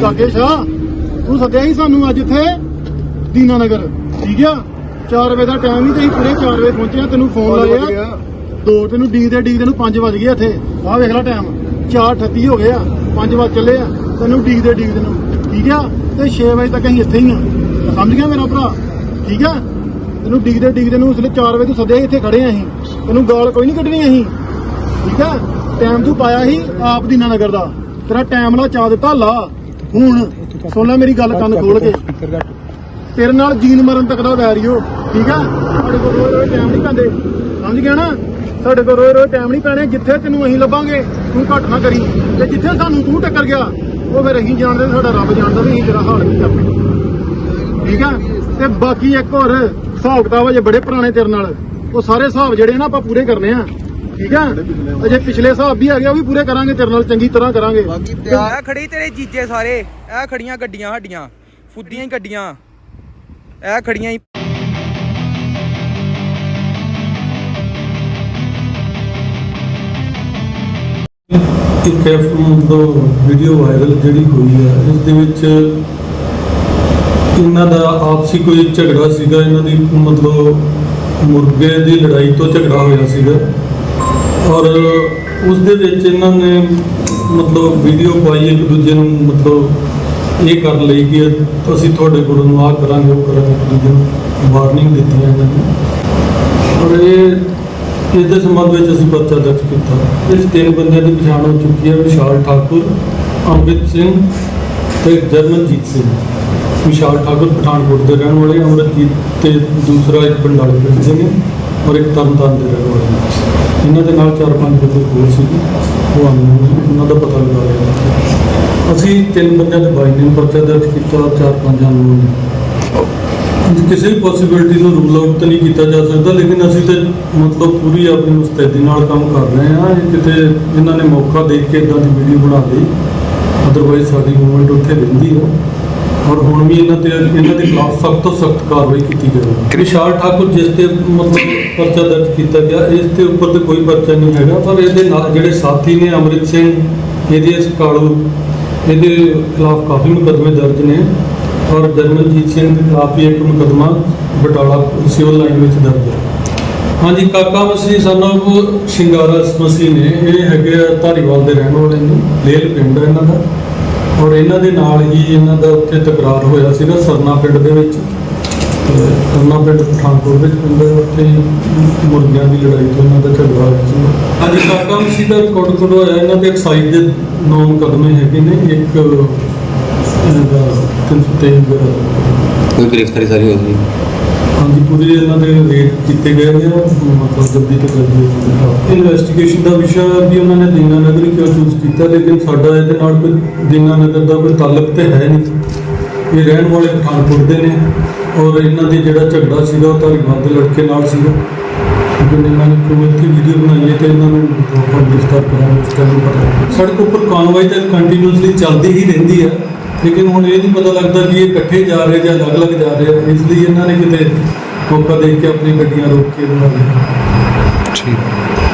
ਕਾਕੇ ਸ਼ਾਹ ਤੂੰ ਸੱਦਿਆ ਸੀ ਸਾਨੂੰ ਅੱਜ ਇੱਥੇ ਦੀਨਾ ਨਗਰ ਠੀਕ ਆ? 4 ਵਜੇ ਦਾ ਟਾਈਮ ਹੀ ਤੇ ਅਸੀਂ ਪੂਰੇ 4 ਵਜੇ ਪਹੁੰਚੇ ਆ ਤੈਨੂੰ ਫੋਨ ਲਾਇਆ। ਦੋ ਤੈਨੂੰ ਡੀ ਦੇ ਡੀ ਦੇ ਨੂੰ 5 ਵਜ ਗਏ ਇੱਥੇ। ਆਹ ਵੇਖ ਲੈ ਟਾਈਮ 4:38 ਹੋ ਗਏ ਆ 5 ਵਜ ਚੱਲੇ ਆ। ਤੈਨੂੰ ਡੀ ਦੇ ਡੀ ਦੇ ਨੂੰ ਠੀਕ ਆ? ਤੇ 6 ਵਜੇ ਤੱਕ ਅਸੀਂ ਇੱਥੇ ਹੀ ਆ। ਸਮਝ ਗਿਆ ਮੇਰਾ ਭਰਾ? ਠੀਕ ਆ? ਤੈਨੂੰ ਡੀ ਦੇ ਡੀ ਦੇ ਨੂੰ ਉਸਲੇ 4 ਵਜੇ ਤੂੰ ਸੱਦਿਆ ਸੀ, ਇੱਥੇ ਖੜੇ ਆ ਅਸੀਂ। ਤੈਨੂੰ ਗਾਲ ਕੋਈ ਨਹੀਂ ਕੱਢਣੀ ਅਸੀਂ। ਠੀਕ ਆ? ਟਾਈਮ ਤੂੰ ਪਾਇਆ ਸੀ ਆਪ ਦੀਨਾ ਨਗਰ ਦਾ। ਤੇਰਾ ਟਾਈਮ ਲਾ ਚਾ ਦਿੱਤਾ ਲਾ। ਹੁਣ ਸੋਨਾ ਮੇਰੀ ਗੱਲ ਕੰਨ ਖੋਲ ਕੇ। ਤੇਰੇ ਨਾਲ ਜੀਨ ਮਰਨ ਤੱਕ ਦਾ ਵੈਰੀਓ ਠੀਕ ਆ? ਸਾਡੇ ਕੋਲ ਰੋਏ ਰੋਏ ਟਾਈਮ ਨਹੀਂ ਪੈਂਦੇ। ਸਮਝ ਗਿਆ ਨਾ? ਸਾਡੇ ਕੋਲ ਰੋਏ ਰੋਏ ਟਾਈਮ ਨਹੀਂ ਪੈਣੇ, ਜਿੱਥੇ ਤੈਨੂੰ ਅਸੀਂ ਲੱਭਾਂਗੇ, ਤੂੰ ਘੱਟ ਨਾ ਕਰੀ। ਤੇ ਜਿੱਥੇ ਸਾਨੂੰ ਤੂੰ ਟੱਕਰ ਗਿਆ, ਉਹ ਫਿਰ ਅਸੀਂ ਜਾਣਦੇ ਸਾਡਾ ਰੱਬ ਜਾਣਦਾ ਵੀ ਅਸੀਂ ਤੇਰਾ ਹਾਲ ਕੀ ਕਰਨਾ ਠੀਕ ਆ? ਤੇ ਬਾਕੀ ਇੱਕ ਹੋਰ ਹਿਸਾਬ ਕਿਤਾਬ ਅਜੇ ਬੜੇ ਪੁਰਾਣੇ ਤੇਰੇ ਨਾਲ। ਉਹ ਸਾਰੇ ਹਿਸਾਬ ਜਿਹੜੇ ਨਾ ਆਪਾਂ ਪੂਰੇ ਕਰਨੇ ਆ। ਠੀਕ ਆ? ਅਜੇ ਪਿਛਲੇ ਹਿਸਾਬ ਵੀ ਹੈਗੇ ਉਹ ਵੀ ਪੂਰੇ ਕਰਾਂਗੇ ਤੇਰੇ ਨਾਲ ਚੰਗੀ ਤਰ੍ਹਾਂ ਕਰਾਂਗੇ। ਆ ਖੜੀ ਤੇਰੇ ਜੀਜੇ ਸਾਰੇ ਇਹ ਖੜੀਆਂ ਗੱਡੀਆਂ ਸਾਡੀਆਂ ਫੁੱਦੀਆਂ ਹੀ ਗੱਡੀਆਂ। ਇਹ ਖੜੀਆਂ ਹੀ। ਇੱਕ ਐਫਐਮ ਤੋਂ ਵੀਡੀਓ ਵਾਇਰਲ ਜਿਹੜੀ ਹੋਈ ਹੈ ਇਸ ਦੇ ਵਿੱਚ ਇਹਨਾਂ ਦਾ ਆਪਸੀ ਕੋਈ ਝਗੜਾ ਸੀਗਾ ਇਹਨਾਂ ਦੀ ਮਤਲਬ ਮੁਰਗੇ ਦੀ ਲੜਾਈ ਤੋਂ ਝਗੜਾ ਹੋਇਆ ਸੀਗਾ। ਔਰ ਉਸ ਦੇ ਵਿੱਚ ਇਹਨਾਂ ਨੇ ਮਤਲਬ ਵੀਡੀਓ ਪਾਈ, ਇੱਕ ਦੂਜੇ ਨੂੰ ਮਤਲਬ ਇਹ ਕਰ ਲਈ ਕਿ ਅਸੀਂ ਤੁਹਾਡੇ ਕੋਲੋਂ ਨੂੰ ਆਹ ਕਰਾਂਗੇ, ਉਹ ਕਰਾਂਗੇ, ਇੱਕ ਦੂਜੇ ਨੂੰ ਵਾਰਨਿੰਗ ਦਿੱਤੀ ਇਹਨਾਂ ਨੇ ਔਰ ਇਹ ਇਸ ਦੇ ਸੰਬੰਧ ਵਿੱਚ ਅਸੀਂ ਪਰਚਾ ਦਰਜ ਕੀਤਾ। ਇਸ ਤਿੰਨ ਬੰਦਿਆਂ ਦੀ ਪਛਾਣ ਹੋ ਚੁੱਕੀ ਹੈ, ਵਿਸ਼ਾਲ ਠਾਕੁਰ, ਅੰਮ੍ਰਿਤ ਸਿੰਘ ਤੇ ਜਰਮਨਜੀਤ ਸਿੰਘ। ਵਿਸ਼ਾਲ ਠਾਕੁਰ ਪਠਾਨਕੋਟ ਦੇ ਰਹਿਣ ਵਾਲੇ ਅਮਰਜੀਤ ਤੇ ਦੂਸਰਾ ਇੱਕ ਬੰਡਾਲੀ ਪਿੰਡ ਦੇ ਨੇ, ਔਰ ਇੱਕ ਤਰਨਤਾਰਨ ਦੇ ਰਹਿਣ ਵਾਲੇ ਨੇ। ਇਹਨਾਂ ਦੇ ਨਾਲ ਚਾਰ ਪੰਜ ਬੰਦੇ ਹੋਰ ਸੀ ਉਹ ਅਨਨੋਨ ਉਹਨਾਂ ਦਾ ਪਤਾ ਲਗਾ ਲਿਆ ਅਸੀਂ ਤਿੰਨ ਬੰਦਿਆਂ ਦੇ ਬਾਈ ਨੇ ਪਰਚਾ ਦਰਜ ਕੀਤਾ, ਚਾਰ ਪੰਜ ਅਨਨੋਨ ਕਿਸੇ ਵੀ ਪੋਸਿਬਿਲਿਟੀ ਨੂੰ ਰੂਲ ਆਊਟ ਤਾਂ ਨਹੀਂ ਕੀਤਾ ਜਾ ਸਕਦਾ, ਲੇਕਿਨ ਅਸੀਂ ਤੇ ਮਤਲਬ ਪੂਰੀ ਆਪਣੀ ਮੁਸਤੈਦੀ ਨਾਲ ਕੰਮ ਕਰ ਰਹੇ ਹਾਂ। ਇਹ ਕਿਤੇ ਇਹਨਾਂ ਨੇ ਮੌਕਾ ਦੇਖ ਕੇ ਇਦਾਂ ਦੀ ਵੀਡੀਓ ਬਣਾ ਲਈ। ਅਦਰਵਾਈਜ਼ ਸਾਡੀ ਮੂਵਮੈਂਟ ਉੱਥੇ ਰਹਿੰਦੀ ਹੈ ਔਰ ਹੁਣ ਵੀ ਇਹਨਾਂ ਤੇ ਇਹਨਾਂ ਦੇ ਖਿਲਾਫ ਸਖਤ ਤੋਂ ਸਖਤ ਕਾਰਵਾਈ ਕੀਤੀ ਜਾਵੇਗੀ ਵਿਸ਼ਾਲ ਠਾਕੁਰ ਜਿਸ ਤੇ ਮਤਲਬ ਪਰਚਾ ਦਰਜ ਕੀਤਾ ਗਿਆ ਇਸ ਦੇ ਉੱਪਰ ਤੇ ਕੋਈ ਪਰਚਾ ਨਹੀਂ ਹੈਗਾ ਪਰ ਇਹਦੇ ਨਾਲ ਜਿਹੜੇ ਸਾਥੀ ਨੇ ਅੰਮ੍ਰਿਤ ਸਿੰਘ ਇਹਦੇ ਕਾਲੂ ਇਹਦੇ ਖਿਲਾਫ ਕਾਫੀ ਮੁਕੱਦਮੇ ਦਰਜ ਨੇ ਔਰ ਜਰਮਨਜੀਤ ਸਿੰਘ ਦੇ ਖਿਲਾਫ ਵੀ ਇੱਕ ਮੁਕੱਦਮਾ ਬਟਾਲਾ ਸਿਵਲ ਲਾਈਨ ਵਿੱਚ ਦਰਜ ਹੈ। ਹਾਂਜੀ ਕਾਕਾ ਮਸੀਹ ਸਾਨੂੰ ਸ਼ਿੰਗਾਰਾ ਮਸੀਹ ਨੇ ਇਹ ਹੈਗੇ ਧਾਰੀਵਾਲ ਦੇ ਰਹਿਣ ਵਾਲੇ ਨੇ ਲੇਲ ਪਿੰਡ ਇਹਨਾਂ ਦਾ। ਔਰ ਇਹਨਾਂ ਦੇ ਨਾਲ ਹੀ ਇਹਨਾਂ ਦਾ ਉੱਥੇ ਤਕਰਾਰ ਹੋਇਆ ਸੀਗਾ ਸਰਨਾ ਪਿੰਡ ਦੇ ਵਿੱਚ। ਸਰਨਾ ਪਿੰਡ ਪਠਾਨਕੋਟ ਵਿੱਚ ਪਿੰਡ ਉੱਥੇ ਮੁਰਗਿਆਂ ਦੀ ਲੜਾਈ ਤੋਂ ਇਹਨਾਂ ਦਾ ਝਗੜਾ ਹੋਇਆ ਸੀ। ਅੱਜ ਕਾਕਾ ਮਸੀਹ ਦਾ ਰਿਕਾਰਡ ਕੋਡ ਹੋਇਆ ਇਹਨਾਂ ਦੇ ਐਕਸਾਈਜ਼ ਦੇ ਨੌ ਮੁਕੱਦਮੇ ਹੈਗੇ ਨੇ ਇੱਕ ਇਹਨਾਂ ਦਾ 323 ਦਾ। ਕੋਈ ਗ੍ਰਿਫਤਾਰੀ ਸਾਰੀ ਹੋ ਗਈ? ਹਾਂਜੀ ਪੂਰੇ ਇਹਨਾਂ ਦੇ ਰੇਟ ਕੀਤੇ ਗਏ ਨੇ ਮਤਲਬ ਜਲਦੀ ਤੋਂ ਜਲਦੀ ਇਨਵੈਸਟੀਗੇਸ਼ਨ ਦਾ ਵਿਸ਼ਾ ਵੀ ਉਹਨਾਂ ਨੇ ਦੀਨਾ ਨਗਰ ਕੀਤਾ, ਲੇਕਿਨ ਸਾਡਾ ਇਹਦੇ ਨਾਲ ਕੋਈ ਦੀਨਾ ਨਗਰ ਦਾ ਕੋਈ ਤਾਲੁਕ ਤੇ ਹੈ ਨਹੀਂ। ਇਹ ਰਹਿਣ ਵਾਲੇ ਪਠਾਨਕੋਟ ਦੇ ਨੇ ਔਰ ਇਹਨਾਂ ਦੇ ਜਿਹੜਾ ਝਗੜਾ ਸੀਗਾ, ਉਹ ਧਾਰੀਵਾਲ ਦੇ ਲੜਕੇ ਨਾਲ ਸੀਗਾ। ਲੇਕਿਨ ਇਹਨਾਂ ਨੇ ਕਿਉਂ ਇੱਥੇ ਵੀਡੀਓ ਬਣਾਈ ਹੈ ਤੇ ਇਹਨਾਂ ਨੂੰ ਆਪਾਂ ਗ੍ਰਿਫਤਾਰ ਕਰਾਂਗੇ ਉਸ ਟਾਈਮ ਪਤਾ ਸੜਕ ਉੱਪਰ ਕਾਨਵਾਈ ਤਾਂ ਕੰਟੀਨਿਊਸਲੀ ਚੱਲਦੀ ਹੀ ਰਹਿੰਦੀ ਹੈ, ਲੇਕਿਨ ਹੁਣ ਇਹ ਨਹੀਂ ਪਤਾ ਲੱਗਦਾ ਕਿ ਇਹ ਇਕੱਠੇ ਜਾ ਰਹੇ ਜਾਂ ਅਲੱਗ-ਅਲੱਗ ਜਾ ਰਹੇ ਇਸ ਲਈ ਇਹਨਾਂ ਨੇ ਕਿਤੇ ਮੌਕਾ ਦੇਖ ਕੇ ਆਪਣੀ ਗੱਡੀਆਂ ਰੋਕ ਕੇ ਬਣਾ ਲਈਆਂ। ਠੀਕ।